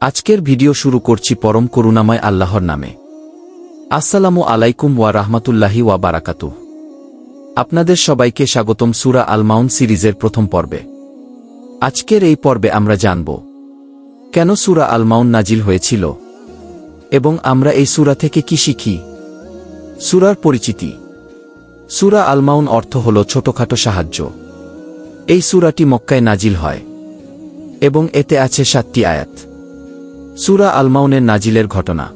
আজকের ভিডিও শুরু করছি পরম করুণাময় আল্লাহর নামে। আসসালামু আলাইকুম ওয়া রাহমাতুল্লাহি ওয়া বারাকাতুহ। আপনাদের সবাইকে স্বাগতম সুরা আলমাউন সিরিজের প্রথম পর্বে। আজকের এই পর্বে আমরা জানব, কেন সুরা আলমাউন নাজিল হয়েছিল এবং আমরা এই সুরা থেকে কি শিখি। সুরার পরিচিতি। সুরা আলমাউন অর্থ হল ছোটখাটো সাহায্য। এই সুরাটি মক্কায় নাজিল হয় এবং এতে আছে সাতটি আয়াত। সুরা আলমাউনের নাজিলের ঘটনা।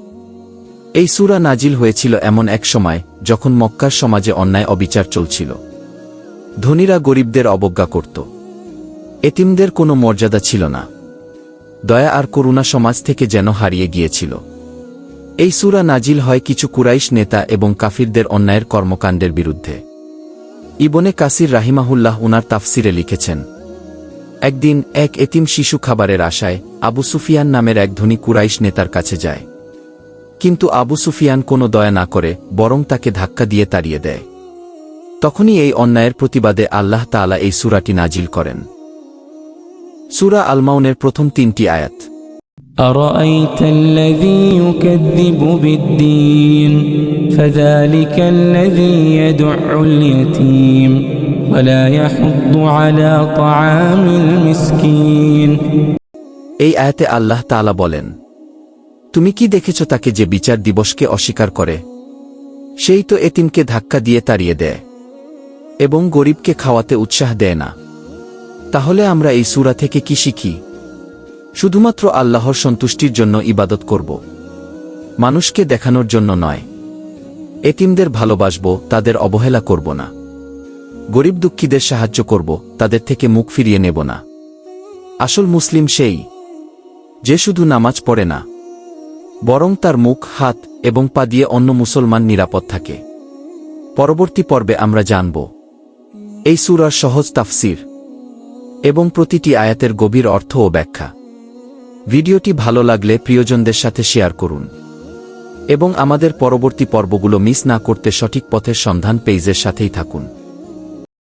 এই সুরা নাজিল হয়েছিল এমন এক সময়, যখন মক্কার সমাজে অন্যায় অবিচার চলছিল। ধনীরা গরিবদের অবজ্ঞা করত। এতিমদের কোনো মর্যাদা ছিল না। দয়া আর করুণা সমাজ থেকে যেন হারিয়ে গিয়েছিল। এই সুরা নাজিল হয় কিছু কুরাইশ নেতা এবং কাফিরদের অন্যায়ের কর্মকাণ্ডের বিরুদ্ধে। ইবনে কাসির রাহিমাহুল্লাহ উনার তাফসিরে লিখেছেন একদিন এক এতিম শিশু খাবারের আশায় আবু সুফিয়ান নামের এক ধনী কুরাইশ নেতার কাছে যায়। কিন্তু আবু সুফিয়ান কোনো দয়া না করে বরং তাকে ধাক্কা দিয়ে তাড়িয়ে দেয়। তখনই এই অন্যায়ের প্রতিবাদে আল্লাহ তালা এই সুরাটি নাজিল করেন। সুরা আলমাউনের প্রথম তিনটি আয়াত। أرأيت الذي يكذب بالدين فذلك الذي يدع اليتيم ولا يحض على طعام المسكين এই আয়াতে আল্লাহ তাআলা বলেন তুমি কি দেখেছ তাকে যে বিচার দিবসকে অস্বীকার করে সেই তো এতিমকে ধাক্কা দিয়ে তাড়িয়ে দেয় এবং গরিবকে খাওয়াতে উৎসাহ দেয় না তাহলে আমরা এই সূরা থেকে কি শিখি শুধুমাত্র আল্লাহর সন্তুষ্টির জন্য ইবাদত করব। মানুষকে দেখানোর জন্য নয়। এতিমদের ভালোবাসব, তাদের অবহেলা করব না। গরিব দুঃখীদের সাহায্য করব, তাদের থেকে মুখ ফিরিয়ে নেব না। আসল মুসলিম সেই, যে শুধু নামাজ পড়ে না, বরং তার মুখ, হাত এবং পা দিয়ে অন্য মুসলমান নিরাপদ থাকে। পরবর্তী পর্বে আমরা জানব, এই সুরার সহজ তাফসির এবং প্রতিটি আয়াতের গভীর অর্থ ও ব্যাখ্যা। ভিডিওটি ভালো লাগলে প্রিয়জনদের সাথে শেয়ার করুন। এবং আমাদের পরবর্তী পর্বগুলো মিস না করতে সঠিক পথের সন্ধান পেইজের সাথেই থাকুন।